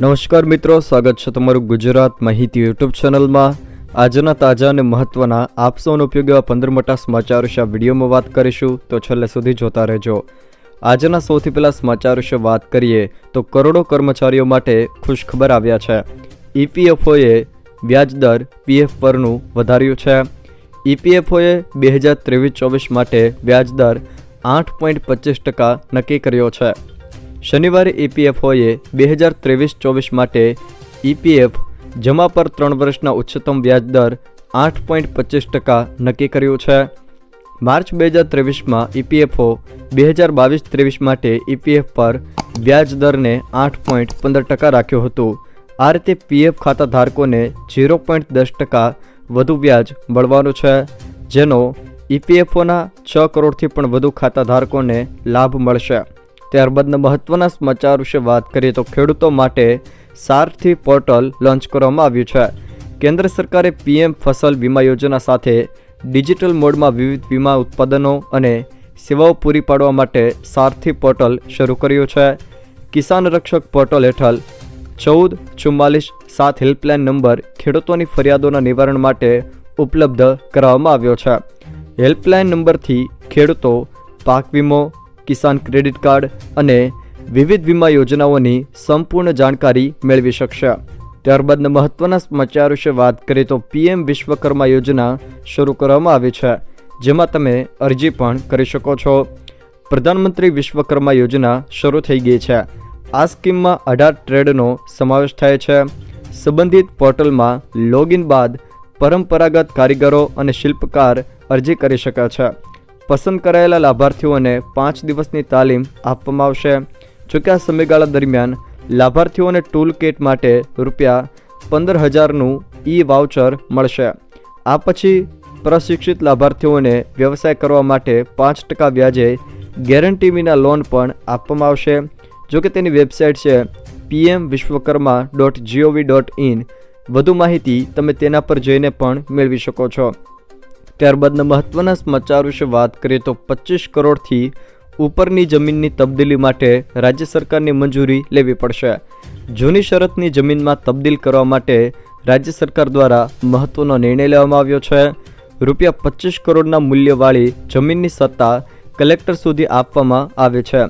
નમસ્કાર મિત્રો, સ્વાગત છે તમારું ગુજરાત માહિતી યુટ્યુબ ચેનલમાં. આજના તાજા અને મહત્વના આપ સૌનો ઉપયોગ એવા પંદર મોટા સમાચાર વિશે વિડીયોમાં વાત કરીશું, તો છેલ્લે સુધી જોતા રહેજો. આજના સૌથી પહેલાં સમાચાર વિશે વાત કરીએ, તો કરોડો કર્મચારીઓ માટે ખુશખબર આવ્યા છે. ઈપીએફઓએ વ્યાજદર પીએફ પરનું વધાર્યું છે. ઈપીએફઓએ બે હજાર ત્રેવીસ ચોવીસ માટે વ્યાજદર આઠ પોઈન્ટ પચીસ ટકા નક્કી કર્યો છે. શનિવારે ઈપીએફઓએ બે હજાર ત્રેવીસ ચોવીસ માટે ઈપીએફ જમા પર ત્રણ વર્ષના ઉચ્ચતમ વ્યાજ દર આઠ પોઈન્ટ પચીસ ટકા નક્કી કર્યું છે. માર્ચ બે હજાર ત્રેવીસમાં ઈપીએફઓ બે હજાર બાવીસ ત્રેવીસ માટે ઈપીએફ પર વ્યાજ દરને આઠ પોઈન્ટ પંદર ટકા રાખ્યું હતું. આ રીતે પીએફ ખાતા ધારકોને ઝીરો પોઈન્ટ દસ ટકા વધુ વ્યાજ મળવાનું છે, જેનો ઈપીએફઓના છ કરોડથી પણ વધુ ખાતા ધારકોને લાભ મળશે. ત્યારબાદના મહત્વના સમાચાર વિશે વાત કરીએ તો ખેડૂતો માટે સારથી પોર્ટલ લોન્ચ કરવામાં આવ્યું છે. કેન્દ્ર સરકારે પીએમ ફસલ વીમા યોજના સાથે ડિજિટલ મોડમાં વિવિધ વીમા ઉત્પાદનો અને સેવાઓ પૂરી પાડવા માટે સારથી પોર્ટલ શરૂ કર્યું છે. કિસાન રક્ષક પોર્ટલ હેઠળ ચૌદ ચુમ્માલીસ સાત હેલ્પલાઇન નંબર ખેડૂતોની ફરિયાદોના નિવારણ માટે ઉપલબ્ધ કરાવવામાં આવ્યો છે. હેલ્પલાઇન નંબરથી ખેડૂતો પાક વીમો કિસાન ક્રેડિટ કાર્ડ અને વિવિધ વીમા યોજનાઓની સંપૂર્ણ જાણકારી મેળવી શકશે. ત્યારબાદના મહત્વના સમાચાર વિશે વાત કરીએ તો પીએમ વિશ્વકર્મા યોજના શરૂ કરવામાં આવી છે, જેમાં તમે અરજી પણ કરી શકો છો. પ્રધાનમંત્રી વિશ્વકર્મા યોજના શરૂ થઈ ગઈ છે. આ સ્કીમમાં અઢાર ટ્રેડનો સમાવેશ થાય છે. સંબંધિત પોર્ટલમાં લોગિન બાદ પરંપરાગત કારીગરો અને શિલ્પકાર અરજી કરી શકે છે. પસંદ કરાયેલા લાભાર્થીઓને પાંચ દિવસની તાલીમ આપવામાં આવશે. જોકે આ સમયગાળા દરમિયાન લાભાર્થીઓને ટૂલ કિટ માટે રૂપિયા પંદર હજારનું ઈ વાઉચર મળશે. આ પછી પ્રશિક્ષિત લાભાર્થીઓને વ્યવસાય કરવા માટે પાંચ ટકા વ્યાજે ગેરંટી વિના લોન પણ આપવામાં આવશે. જોકે તેની વેબસાઇટ છે PM Vishwakarma dot GOV dot in વધુ માહિતી તમે તેના પર જઈને પણ મેળવી શકો છો. ત્યારબાદના મહત્વના સમાચાર વિશે વાત કરીએ તો પચીસ કરોડથી ઉપરની જમીનની તબદીલી માટે રાજ્ય સરકારની મંજૂરી લેવી પડશે. જૂની શરતની જમીનમાં તબદીલ કરવા માટે રાજ્ય સરકાર દ્વારા મહત્વનો નિર્ણય લેવામાં આવ્યો છે. રૂપિયા પચીસ કરોડના મૂલ્યવાળી જમીનની સત્તા કલેક્ટર સુધી આપવામાં આવે છે.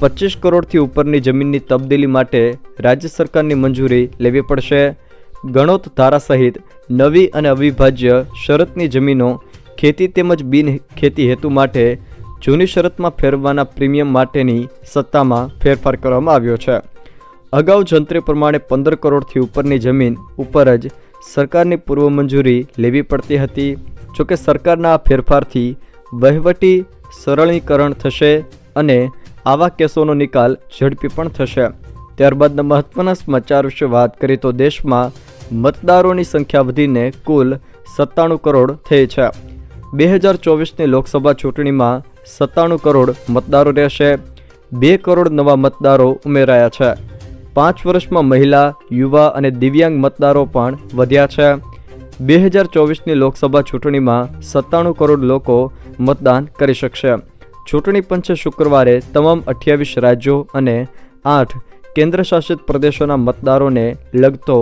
પચીસ કરોડથી ઉપરની જમીનની તબદીલી માટે રાજ્ય સરકારની મંજૂરી લેવી પડશે. ગણોત ધારા સહિત નવી અને અવિભાજ્ય શરતની જમીનો, ખેતી તેમજ બિન ખેતી હેતુ માટે જૂની શરતમાં ફેરવવાના પ્રીમિયમ માટેની સત્તામાં ફેરફાર કરવામાં આવ્યો છે. અગાઉ જંત્રી પ્રમાણે પંદર કરોડથી ઉપરની જમીન ઉપર જ સરકારની પૂર્વ મંજૂરી લેવી પડતી હતી. જોકે સરકારના આ ફેરફારથી વહીવટી સરળીકરણ થશે અને આવા કેસોનો નિકાલ ઝડપી પણ થશે. ત્યારબાદના મહત્વના સમાચાર વિશે વાત કરીએ તો દેશમાં મતદારોની સંખ્યા વધીને કુલ સત્તાણું કરોડ થઈ છે. બે હજાર ચોવીસની લોકસભા ચૂંટણીમાં સત્તાણું કરોડ મતદારો રહેશે. બે કરોડ નવા મતદારો ઉમેરાયા છે. પાંચ વર્ષમાં મહિલા, યુવા અને દિવ્યાંગ મતદારો પણ વધ્યા છે. બે હજાર ચોવીસની લોકસભા ચૂંટણીમાં સત્તાણું કરોડ લોકો મતદાન કરી શકશે. ચૂંટણી પંચે શુક્રવારે તમામ અઠ્યાવીસ રાજ્યો અને આઠ કેન્દ્રશાસિત પ્રદેશોના મતદારોને લગતો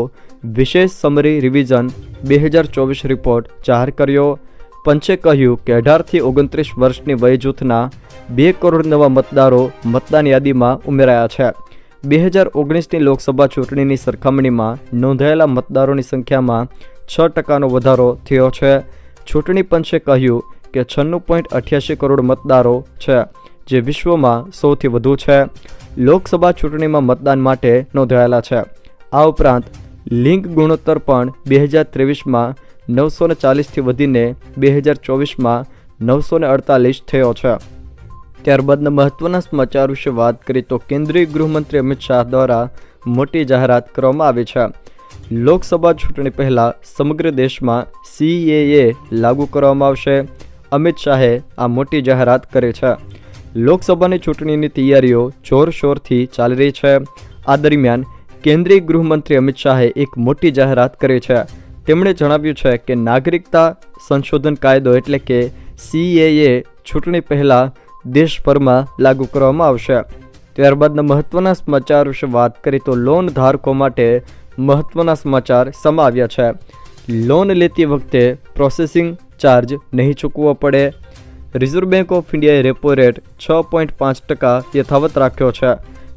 વિશેષ સમરી રિવિઝન બે હજાર ચોવીસ રિપોર્ટ જાહેર કર્યો. પંચે કહ્યું કે અઢારથી ઓગણત્રીસ વર્ષની વયજૂથના બે કરોડ નવા મતદારો મતદાન યાદીમાં ઉમેરાયા છે. બે હજાર ઓગણીસની લોકસભા ચૂંટણીની સરખામણીમાં નોંધાયેલા મતદારોની સંખ્યામાં છ ટકાનો વધારો થયો છે. ચૂંટણી પંચે કહ્યું કે છન્નું પોઈન્ટ અઠ્યાસી કરોડ મતદારો છે, જે વિશ્વમાં સૌથી વધુ છે. લોકસભા ચૂંટણીમાં મતદાન માટે નોંધાયેલા છે. આ ઉપરાંત લિંગ ગુણોત્તર પણ બે હજાર ત્રેવીસમાં નવસો ને ચાલીસથી વધીને બે હજાર ચોવીસમાં નવસો ને અડતાલીસ થયો છે. ત્યારબાદના મહત્વના સમાચાર વિશે વાત કરીએ તો કેન્દ્રીય ગૃહમંત્રી અમિત શાહ દ્વારા મોટી જાહેરાત કરવામાં આવી છે. લોકસભા ચૂંટણી પહેલાં સમગ્ર દેશમાં સીએએ લાગુ કરવામાં આવશે. અમિત શાહે આ મોટી જાહેરાત કરી છે. લોકસભાની ચૂંટણીની તૈયારીઓ જોરશોરથી ચાલી રહી છે. આ દરમિયાન કેન્દ્રીય ગૃહમંત્રી અમિત શાહે એક મોટી જાહેરાત કરી છે. તેમણે જણાવ્યું છે કે નાગરિકતા સંશોધન કાયદો એટલે કે સીએએ ચૂંટણી પહેલાં દેશભરમાં લાગુ કરવામાં આવશે. ત્યારબાદના મહત્વના સમાચાર વિશે વાત કરીએ તો લોન ધારકો માટે મહત્વના સમાચાર સમાવ્યા છે. લોન લેતી વખતે પ્રોસેસિંગ ચાર્જ નહીં ચૂકવવો પડે. રિઝર્વ બેંક ઓફ ઇન્ડિયાએ રેપો રેટ છ પોઈન્ટ પાંચ ટકા યથાવત રાખ્યો છે,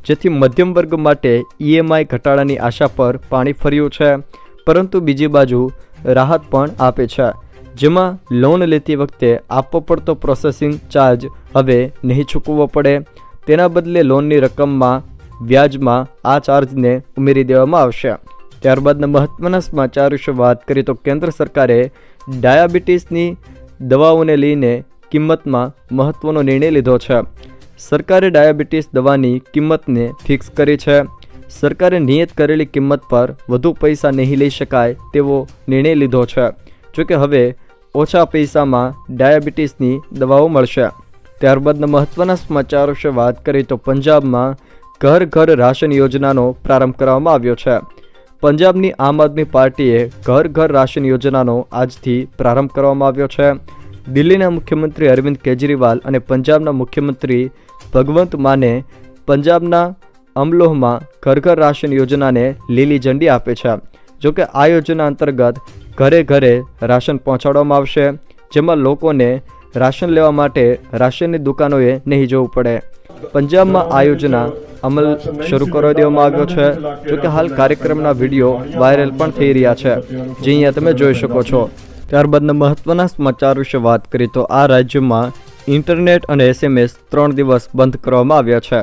જેથી મધ્યમ વર્ગ માટે ઈએમઆઈ ઘટાડાની આશા પર પાણી ફર્યું છે. પરંતુ બીજી બાજુ રાહત પણ આપે છે. જેમાં લોન લેતી વખતે આપવો પડતો પ્રોસેસિંગ ચાર્જ હવે નહીં ચૂકવવો પડે. તેના બદલે લોનની રકમમાં વ્યાજમાં આ ચાર્જને ઉમેરી દેવામાં આવશે. ત્યારબાદના મહત્વના સમાચાર વિશે વાત કરીએ તો કેન્દ્ર સરકારે ડાયાબિટીસની દવાઓને લઈને કિંમતમાં મહત્ત્વનો નિર્ણય લીધો છે. સરકારે ડાયાબિટીસ દવાની કિંમતને ફિક્સ કરી છે. સરકારે નિયત કરેલી કિંમત પર વધુ પૈસા નહીં લઈ શકાય તેવો નિર્ણય લીધો છે. જોકે હવે ઓછા પૈસામાં ડાયાબિટીસની દવાઓ મળશે. ત્યારબાદના મહત્વના સમાચાર વિશે વાત કરીએ તો પંજાબમાં ઘર ઘર રાશન યોજનાનો પ્રારંભ કરવામાં આવ્યો છે. પંજાબની આમ આદમી પાર્ટીએ ઘર ઘર રાશન યોજનાનો આજથી પ્રારંભ કરવામાં આવ્યો છે. દિલ્હીના મુખ્યમંત્રી અરવિંદ કેજરીવાલ અને પંજાબના મુખ્યમંત્રી ભગવંત માને પંજાબના અમલોહમાં ઘર ઘર રાશન યોજનાને લીલી ઝંડી આપે છે. જોકે આ યોજના અંતર્ગત ઘરે ઘરે રાશન પહોંચાડવામાં આવશે, જેમાં લોકોને રાશન લેવા માટે રાશનની દુકાનોએ નહીં જવું પડે. પંજાબમાં આ યોજના અમલ શરૂ કરી દેવામાં આવ્યો છે. જોકે હાલ કાર્યક્રમના વીડિયો વાયરલ પણ થઈ રહ્યા છે. જે અહીંયા તમે જોઈ શકો છો. ત્યારબાદના મહત્વના સમાચાર વિશે વાત કરીએ તો આ રાજ્યમાં ઇન્ટરનેટ અને એસએમએસ ત્રણ દિવસ બંધ કરવામાં આવ્યા છે.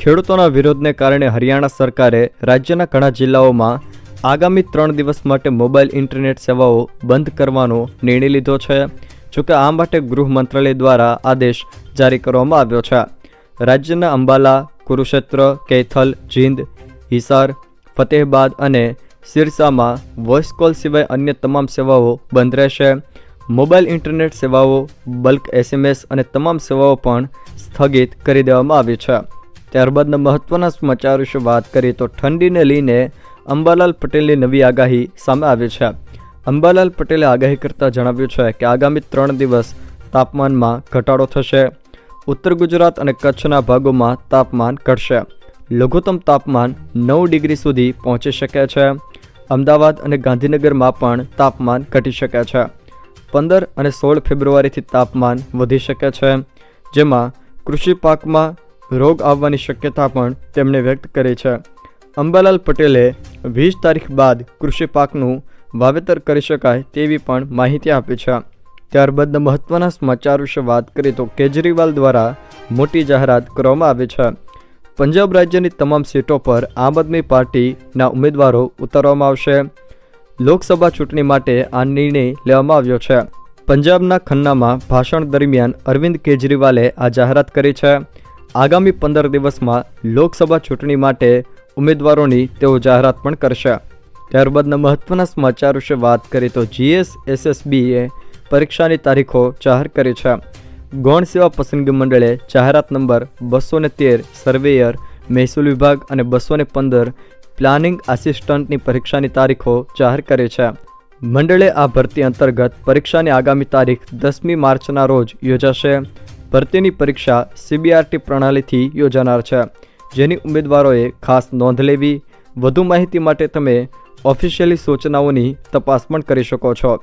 ખેડૂતોના વિરોધને કારણે હરિયાણા સરકારે રાજ્યના ઘણા જિલ્લાઓમાં આગામી ત્રણ દિવસ માટે મોબાઈલ ઇન્ટરનેટ સેવાઓ બંધ કરવાનો નિર્ણય લીધો છે જોકે આ માટે ગૃહ મંત્રાલય દ્વારા આદેશ જારી કરવામાં આવ્યો છે. રાજ્યના અંબાલા, કુરુક્ષેત્ર, કૈથલ, જીંદ, હિસાર, ફતેહબાદ અને સિરસામાં વોઇસ કોલ સિવાય અન્ય તમામ સેવાઓ બંધ રહેશે. મોબાઈલ ઇન્ટરનેટ સેવાઓ બલ્ક એસએમએસ અને તમામ સેવાઓ પણ સ્થગિત કરી દેવામાં આવી છે. ત્યારબાદના મહત્વના સમાચાર વિશે વાત કરીએ તો ઠંડીને લઈને અંબાલાલ પટેલની નવી આગાહી સામે આવી છે. અંબાલાલ પટેલે આગાહી કરતાં જણાવ્યું છે કે આગામી ત્રણ દિવસ તાપમાનમાં ઘટાડો થશે. ઉત્તર ગુજરાત અને કચ્છના ભાગોમાં તાપમાન ઘટશે. લઘુત્તમ તાપમાન નવ ડિગ્રી સુધી પહોંચી શકે છે. અમદાવાદ અને ગાંધીનગરમાં પણ તાપમાન ઘટી શકે છે. પંદર અને સોળ ફેબ્રુઆરીથી તાપમાન વધી શકે છે, જેમાં કૃષિ પાકમાં રોગ આવવાની શક્યતા પણ તેમણે વ્યક્ત કરી છે. અંબાલાલ પટેલે વીસ તારીખ બાદ કૃષિ પાકનું વાવેતર કરી શકાય તેવી પણ માહિતી આપી છે. ત્યારબાદના મહત્વના સમાચાર વિશે વાત કરીએ તો કેજરીવાલ દ્વારા મોટી જાહેરાત કરવામાં આવી છે. પંજાબ રાજ્યની તમામ સીટો પર આમ આદમી પાર્ટીના ઉમેદવારો ઉતારવામાં આવશે. લોકસભા ચૂંટણી માટે આ નિર્ણય લેવામાં આવ્યો છે. પંજાબના ખન્નામાં ભાષણ દરમિયાન અરવિંદ કેજરીવાલે આ જાહેરાત કરી છે. આગામી પંદર દિવસમાં લોકસભા ચૂંટણી માટે ઉમેદવારોની તેઓ જાહેરાત પણ કરશે. ત્યારબાદના મહત્વના સમાચાર વિશે વાત કરીએ તો જીએસ એસએસબીએ પરીક્ષાની તારીખો જાહેર કરી છે. ગૌણ સેવા પસંદગી મંડળે જાહેરાત નંબર બસો ને તેર, સર્વેયર, મહેસૂલ વિભાગ અને બસો ને પંદર પ્લાનિંગ આસિસ્ટન્ટની પરીક્ષાની તારીખો જાહેર કરી છે. મંડળે આ ભરતી અંતર્ગત પરીક્ષાની આગામી તારીખ દસમી માર્ચના રોજ યોજાશે. ભરતીની પરીક્ષા સીબીઆરટી પ્રણાલીથી યોજાનાર છે. જેની ઉમેદવારોએ ખાસ નોંધ લેવી, વધુ માહિતી માટે તમે ઓફિશિયલી સૂચનાઓની તપાસ પણ કરી શકો છો.